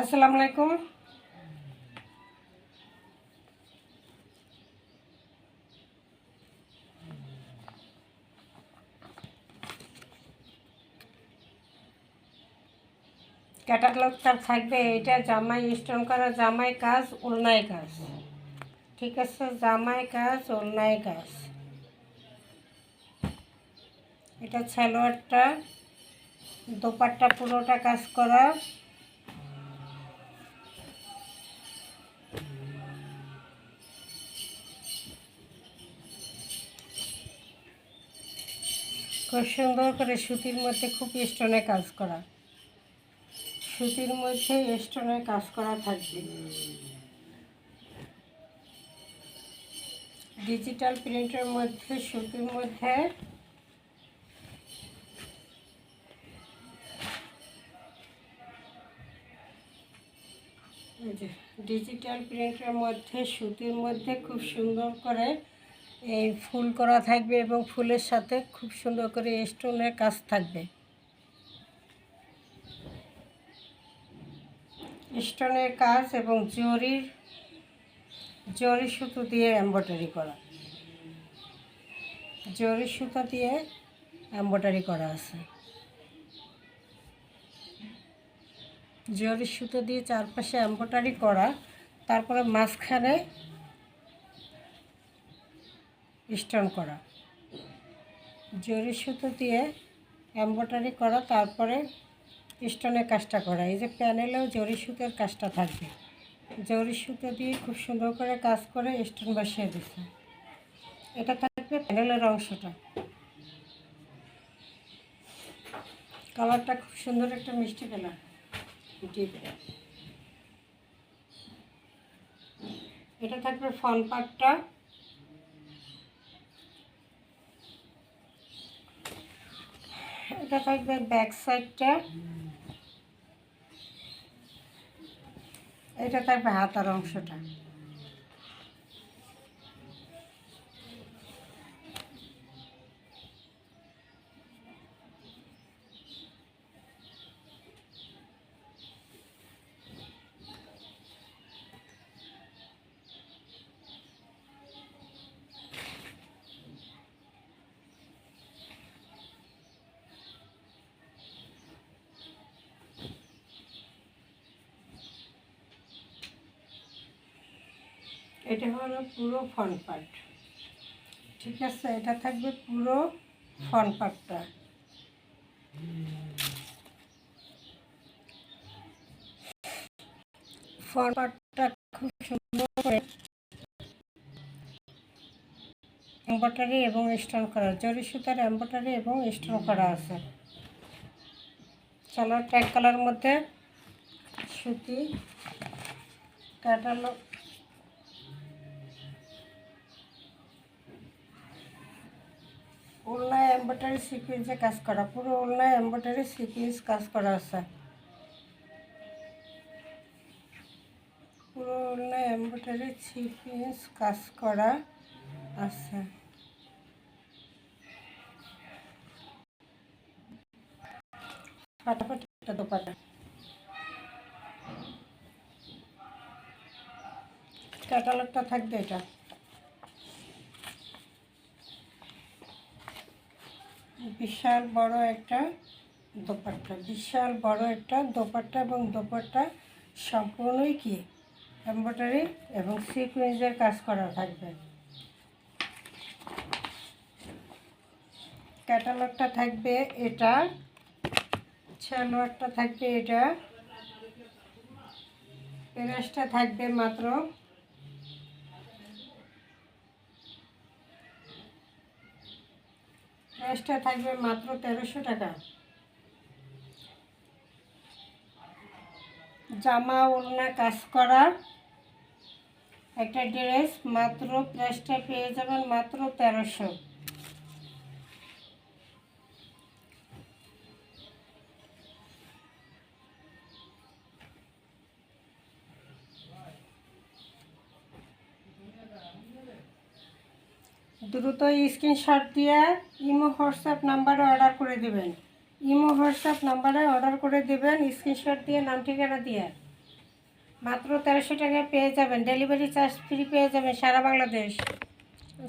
আসসালামু আলাইকুম। ক্যাটালগটা থাকবে এটা জামাই স্টোন করা, জামাই কাজ ওলনাই কাজ। ঠিক আছে, জামাই কাজ ওলনাই কাজ। এটা সালোয়ারটা, দোপাট্টা পুরোটা কাজ করা। খুব সুন্দর করে সুতির মধ্যে খুব স্টোনে কাজ করা। সুতির মধ্যে স্টোনে কাজ করা থাকবে। ডিজিটাল প্রিন্টের মধ্যে সুতির মধ্যে ডিজিটাল প্রিন্টের মধ্যে সুতির মধ্যে খুব সুন্দর করে এই ফুল করা থাকবে এবং ফুলের সাথে খুব সুন্দর করে স্টোনের কাজ থাকবে। স্টোনের কাজ এবং জরির, জরি সুতো দিয়ে এম্ব্রয়ডারি করা। জরি সুতো দিয়ে এম্ব্রয়ডারি করা আছে। জরি সুতো দিয়ে চারপাশে এম্ব্রয়ডারি করা, তারপরে মাঝখানে স্টোন করা। জরি সুতো দিয়ে এম্ব্রয়ডারি করা, তারপরে স্টোনের কাজটা করা। এই যে প্যানেলেও জরি সুতোর কাজটা থাকবে। জরি সুতো দিয়ে খুব সুন্দর করে কাজ করে স্টোন বসিয়ে দিচ্ছে। এটা থাকবে প্যানেলের অংশটা। কালারটা খুব সুন্দর একটা মিষ্টি কালার। ডিপ। এটা থাকবে ফন পার্টটা। থাকবে ব্যাক সাইডটা এটা থাকবে হাতার অংশটা। এটা হলো পুরো ফ্রন্ট পার্ট ঠিক আছে? এটা থাকবে পুরো ফ্রন্ট পার্টটা ফ্রন্ট পার্টটা খুব সুন্দর করে এম্ব্রয়ডারি এবং স্টোন করা, জরি সুতার এম্ব্রয়ডারি এবং স্টোন করা আছে। চলো ট্যাগ কালার মধ্যে সুতি ক্যাটালগ ওলনায় এম্ব্রয়ডারি সিকুয়েন্সে কাজ করা, পুরো ওলনায় এম্ব্রয়ডারি সিকুয়েন্স কাজ করা আছে। পুরো ওলনায় এম্ব্রয়ডারি সিকুয়েন্স কাজ করা আছে। ফাটাফাটি দোপাটা ক্যাটালগটা থাকবে এটা। বিশাল বড় একটা দোপাট্টা। বিশাল বড় একটা দোপাট্টা এবং দোপাট্টা সম্পূর্ণই কি? এম্ব্রয়ডারি এবং সিকুয়েন্সের কাজ করা থাকবে। ক্যাটালগটা থাকবে এটা সালোয়ারটা থাকবে এটা প্রাইসটা থাকবে মাত্র প্রাইসটা থাকবে মাত্র তেরোশো টাকা। জামা, ওড়না, কাজ করা একটা ড্রেস মাত্র প্রাইসটা পেয়ে যাবেন মাত্র তেরোশো। দ্রুত স্ক্রিনশট দিয়ে ইমো হোয়াটসঅ্যাপ নাম্বারে অর্ডার করে দেবেন। ইমো হোয়াটসঅ্যাপ নাম্বারে অর্ডার করে দেবেন, স্ক্রিনশট দিয়ে, নাম ঠিকানা দিয়ে। মাত্র তেরোশো টাকায় পেয়ে যাবেন। ডেলিভারি চার্জ ফ্রি পেয়ে যাবেন সারা বাংলাদেশ।